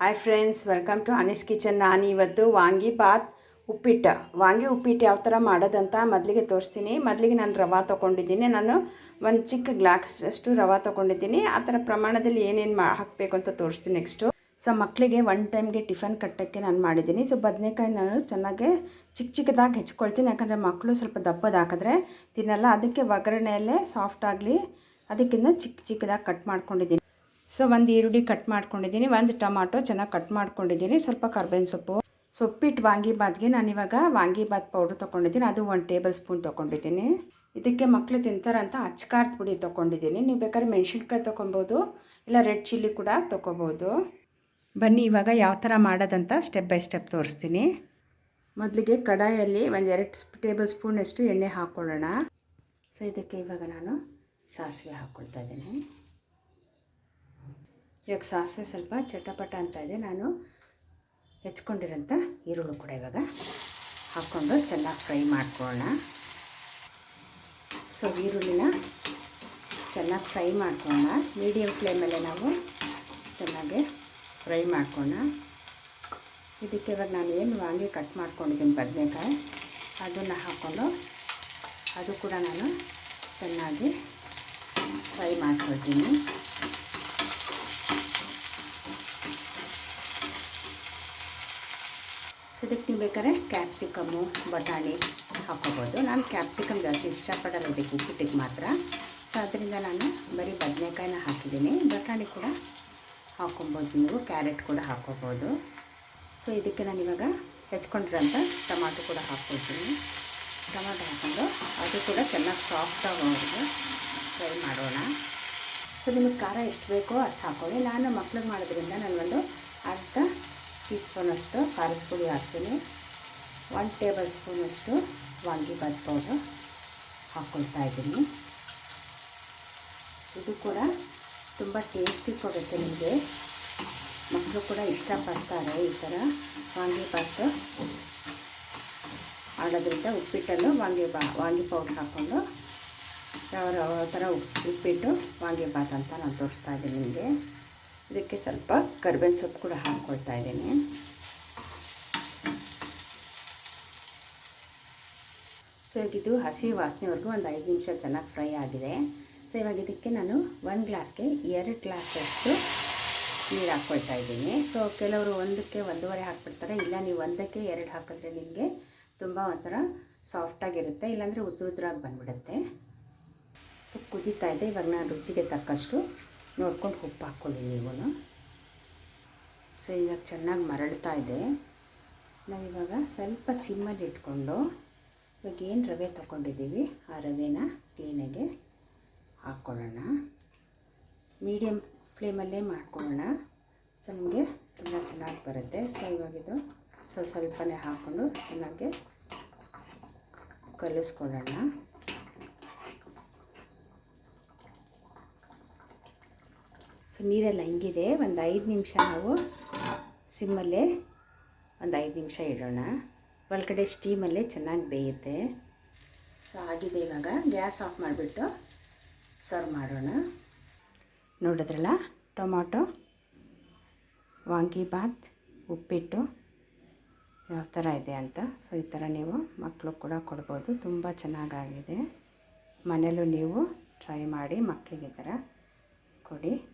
Hi friends welcome to Anis kitchen ನಾನು ಇವತ್ತು ವಾಂಗಿ ಬಾತ್ ಉಪ್ಪಿಟ್ಟು. ವಾಂಗಿ ಉಪ್ಪಿಟ್ಟು ಯಾವ ಥರ ಮಾಡೋದಂತ ಮೊದಲಿಗೆ ತೋರಿಸ್ತೀನಿ. ಮೊದಲಿಗೆ ನಾನು ರವೆ ತೊಗೊಂಡಿದ್ದೀನಿ. ನಾನು ಒಂದು ಚಿಕ್ಕ ಗ್ಲಾಸಷ್ಟು ರವೆ ತೊಗೊಂಡಿದ್ದೀನಿ. ಆ ಥರ ಪ್ರಮಾಣದಲ್ಲಿ ಏನೇನು ಮಾ ಹಾಕಬೇಕು ಅಂತ ತೋರಿಸ್ತೀನಿ ನೆಕ್ಸ್ಟು ಸೊ ಮಕ್ಕಳಿಗೆ ಒನ್ ಟೈಮ್ಗೆ ಟಿಫನ್ ಕಟ್ಟೋಕ್ಕೆ ನಾನು ಮಾಡಿದ್ದೀನಿ. ಸೊ ಬದನೇಕಾಯಿ ನಾನು ಚೆನ್ನಾಗಿ ಚಿಕ್ಕ ಚಿಕ್ಕದಾಗಿ ಹೆಚ್ಕೊಳ್ತೀನಿ. ಯಾಕಂದರೆ ಮಕ್ಕಳು ಸ್ವಲ್ಪ ದಪ್ಪದ ಹಾಕಿದ್ರೆ ತಿನ್ನಲ್ಲ. ಅದಕ್ಕೆ ಒಗ್ಗರಣೆಯಲ್ಲೇ ಸಾಫ್ಟ್ ಆಗಲಿ, ಅದಕ್ಕಿಂತ ಚಿಕ್ಕ ಚಿಕ್ಕದಾಗಿ ಕಟ್ ಮಾಡ್ಕೊಂಡಿದ್ದೀನಿ. ಸೊ ಒಂದು ಈರುಳ್ಳಿ ಕಟ್ ಮಾಡ್ಕೊಂಡಿದ್ದೀನಿ, ಒಂದು ಟೊಮಾಟೊ ಚೆನ್ನಾಗಿ ಕಟ್ ಮಾಡ್ಕೊಂಡಿದ್ದೀನಿ, ಸ್ವಲ್ಪ ಕರ್ಬೇವಿನ ಸೊಪ್ಪು. ಸೊಪ್ಪಿಟ್ಟು ವಾಂಗಿಬಾತ್ಗೆ ನಾನಿವಾಗ ವಾಂಗಿಬಾತ್ ಪೌಡ್ರ್ ತೊಗೊಂಡಿದ್ದೀನಿ, ಅದು ಒಂದು ಟೇಬಲ್ ಸ್ಪೂನ್ ತೊಗೊಂಡಿದ್ದೀನಿ. ಇದಕ್ಕೆ ಮಕ್ಕಳು ತಿಂತಾರಂತ ಅಚ್ಕಾರದ ಪುಡಿ ತೊಗೊಂಡಿದ್ದೀನಿ. ನೀವು ಬೇಕಾದ್ರೆ ಮೆಣಸಿನ್ಕಾಯಿ ತೊಗೊಬೋದು, ಇಲ್ಲ ರೆಡ್ ಚಿಲ್ಲಿ ಕೂಡ ತೊಗೋಬೋದು. ಬನ್ನಿ ಇವಾಗ ಯಾವ ಥರ ಮಾಡೋದಂತ ಸ್ಟೆಪ್ ಬೈ ಸ್ಟೆಪ್ ತೋರಿಸ್ತೀನಿ. ಮೊದಲಿಗೆ ಕಡಾಯಲ್ಲಿ ಒಂದು ಎರಡು ಟೇಬಲ್ ಸ್ಪೂನಷ್ಟು ಎಣ್ಣೆ ಹಾಕ್ಕೊಳ್ಳೋಣ ಸೊ ಇದಕ್ಕೆ ಇವಾಗ ನಾನು ಸಾಸಿವೆ ಹಾಕ್ಕೊಳ್ತಾ ಇದ್ದೀನಿ. ಇವಾಗ ಸಾಸಿವೆ ಸ್ವಲ್ಪ ಚಟಪಟ ಅಂತ ಇದೆ. ನಾನು ಹೆಚ್ಕೊಂಡಿರೋಂಥ ಈರುಳ್ಳಿ ಕೂಡ ಇವಾಗ ಹಾಕ್ಕೊಂಡು ಚೆನ್ನಾಗಿ ಫ್ರೈ ಮಾಡ್ಕೊಳ್ಳೋಣ. ಸೊ, ಈರುಳ್ಳಿನ ಚೆನ್ನಾಗಿ ಫ್ರೈ ಮಾಡ್ಕೊಳ್ಳೋಣ. ಮೀಡಿಯಮ್ ಫ್ಲೇಮಲ್ಲೇ ನಾವು ಚೆನ್ನಾಗಿ ಫ್ರೈ ಮಾಡ್ಕೊಳ್ಳೋಣ. ಇದಕ್ಕೆ ಇವಾಗ ನಾನು ಏನು ವಾಂಗಿ ಕಟ್ ಮಾಡ್ಕೊಂಡಿದ್ದೀನಿ ಬದನೆಕಾಯಿ, ಅದನ್ನು ಹಾಕ್ಕೊಂಡು ಅದು ಕೂಡ ನಾನು ಚೆನ್ನಾಗಿ ಫ್ರೈ ಮಾಡ್ಕೊಳ್ತೀನಿ. ಇದಕ್ಕೆ ನೀವು ಬೇಕಾದ್ರೆ ಕ್ಯಾಪ್ಸಿಕಮ್ಮು ಬಟಾಣಿ ಹಾಕೋಬೋದು ನಾನು ಕ್ಯಾಪ್ಸಿಕಮ್ ಜಾಸ್ತಿ ಇಷ್ಟಪಡಲ್ಲ ಇದಕ್ಕೆ ಉಪ್ಪಿಟ್ಟಿಗೆ ಮಾತ್ರ. ಸೊ ಅದರಿಂದ ನಾನು ಬರೀ ಬದನೆಕಾಯಿನ ಹಾಕಿದ್ದೀನಿ. ಬಟಾಣಿ ಕೂಡ ಹಾಕ್ಕೊಬೋದು. ನೀವು ಕ್ಯಾರೆಟ್ ಕೂಡ ಹಾಕೋಬೋದು ಸೊ ಇದಕ್ಕೆ ನಾನು ಇವಾಗ ಹೆಚ್ಕೊಂಡಿರೋಂಥ ಟೊಮಾಟೊ ಕೂಡ ಹಾಕ್ಕೊಳ್ತೀನಿ ಟೊಮಾಟೊ ಹಾಕ್ಕೊಂಡು ಅದು ಕೂಡ ಚೆನ್ನಾಗಿ ಸಾಫ್ಟ್ ಆಗೋದು ಫ್ರೈ ಮಾಡೋಣ. ಸೊ ನಿಮಗೆ ಖಾರ ಎಷ್ಟು ಬೇಕೋ ಅಷ್ಟು ಹಾಕ್ಕೊಳ್ಳಿ. ನಾನು ಮಕ್ಳಿಗೆ ಮಾಡೋದ್ರಿಂದ ನಾನು ಒಂದು ಅರ್ಧ ಟೀ ಸ್ಪೂನಷ್ಟು ಖಾರದ ಪುಡಿ ಹಾಕ್ತೀನಿ. ಒನ್ ಟೇಬಲ್ ಸ್ಪೂನಷ್ಟು ವಾಂಗಿಬಾತ್ ಪೌಡ್ರು ಹಾಕ್ಕೊಳ್ತಾ ಇದ್ದೀನಿ. ಇದು ಕೂಡ ತುಂಬ ಟೇಸ್ಟಿ ಕೊಡುತ್ತೆ ನಿಮಗೆ. ಮಕ್ಕಳು ಕೂಡ ಇಷ್ಟಪಡ್ತಾರೆ ಈ ಥರ ವಾಂಗಿಬಾತು ಮಾಡೋದ್ರಿಂದ ಉಪ್ಪಿಟ್ಟನ್ನು ವಾಂಗಿ ಬಾ, ವಾಂಗಿ ಪೌಡ್ರ್ ಹಾಕ್ಕೊಂಡು ಯಾವ ಥರ ಉಪ್ಪಿಟ್ಟು ವಾಂಗಿಬಾತ್ ಅಂತ ನಾನು ತೋರಿಸ್ತಾ ಇದ್ದೀನಿ ನಿಮಗೆ. ಇದಕ್ಕೆ ಸ್ವಲ್ಪ ಕರ್ಬೇವಿನ ಸೊಪ್ಪು ಕೂಡ ಹಾಕ್ಕೊಳ್ತಾ ಇದ್ದೀನಿ. ಸೊ ಇದು ಹಸಿ ವಾಸನೆವರೆಗೂ ಒಂದು ಐದು ನಿಮಿಷ ಚೆನ್ನಾಗಿ ಫ್ರೈ ಆಗಿದೆ. ಸೊ ಇವಾಗ ಇದಕ್ಕೆ ನಾನು ಒಂದು ಗ್ಲಾಸ್ಗೆ ಎರಡು ಗ್ಲಾಸಷ್ಟು ನೀರು ಹಾಕ್ಕೊಳ್ತಾ ಇದ್ದೀನಿ. ಸೊ ಕೆಲವರು ಒಂದಕ್ಕೆ ಒಂದೂವರೆ ಹಾಕ್ಬಿಡ್ತಾರೆ. ಇಲ್ಲ, ನೀವು ಒಂದಕ್ಕೆ ಎರಡು ಹಾಕಿದ್ರೆ ನಿಮಗೆ ತುಂಬ ಒಂಥರ ಸಾಫ್ಟಾಗಿರುತ್ತೆ ಇಲ್ಲಾಂದರೆ ಉದ್ರ ಉದ್ರಾಗಿ ಬಂದುಬಿಡುತ್ತೆ. ಸೊ ಕುದೀತಾ ಇದೆ. ಇವಾಗ ನಾನು ರುಚಿಗೆ ತಕ್ಕಷ್ಟು ನೋಡ್ಕೊಂಡು ಉಪ್ಪು ಹಾಕ್ಕೊಳ್ಳಿ ನೀವು ಸೊ ಇವಾಗ ಚೆನ್ನಾಗಿ ಮರಳ್ತಾ ಇದೆ. ನಾವಿವಾಗ ಸ್ವಲ್ಪ ಸಿಮ್ಮಲ್ಲಿ ಇಟ್ಕೊಂಡು, ಇವಾಗ ಏನು ರವೆ ತೊಗೊಂಡಿದ್ದೀವಿ ಆ ರವೆನ ಕ್ಲೀನಾಗೆ ಹಾಕ್ಕೊಳ್ಳೋಣ. ಮೀಡಿಯಮ್ ಫ್ಲೇಮಲ್ಲೇ ಮಾಡ್ಕೊಳ್ಳೋಣ. ಸೊ ನಮಗೆ ತುಂಬ ಚೆನ್ನಾಗಿ ಬರುತ್ತೆ. ಸೊ ಇವಾಗಿದು ಸ್ವಲ್ಪ ಸ್ವಲ್ಪನೇ ಹಾಕ್ಕೊಂಡು ಚೆನ್ನಾಗಿ ಕಲಿಸ್ಕೊಳ್ಳೋಣ. ಸೊ, ನೀರೆಲ್ಲ ಹಿಂಗಿದೆ. ಒಂದು ಐದು ನಿಮಿಷ ನಾವು ಸಿಮ್ಮಲ್ಲೇ ಒಂದು ಐದು ನಿಮಿಷ ಇಡೋಣ. ಒಳಗಡೆ ಸ್ಟೀಮಲ್ಲೇ ಚೆನ್ನಾಗಿ ಬೇಯುತ್ತೆ. ಸೊ, ಆಗಿದೆ ಇವಾಗ. ಗ್ಯಾಸ್ ಆಫ್ ಮಾಡಿಬಿಟ್ಟು ಸರ್ವ್ ಮಾಡೋಣ. ನೋಡಿದ್ರಲ್ಲ, ಟೊಮಾಟೊ ವಾಂಗಿಬಾತ್ ಉಪ್ಪಿಟ್ಟು ಯಾವ ಥರ ಇದೆ ಅಂತ. ಸೊ, ಈ ಥರ ನೀವು ಮಕ್ಕಳು ಕೂಡ ಕೊಡ್ಬೋದು. ತುಂಬ ಚೆನ್ನಾಗಾಗಿದೆ. ಮನೇಲೂ ನೀವು ಟ್ರೈ ಮಾಡಿ ಮಕ್ಕಳಿಗೆ ಈ ಥರ ಕೊಡಿ.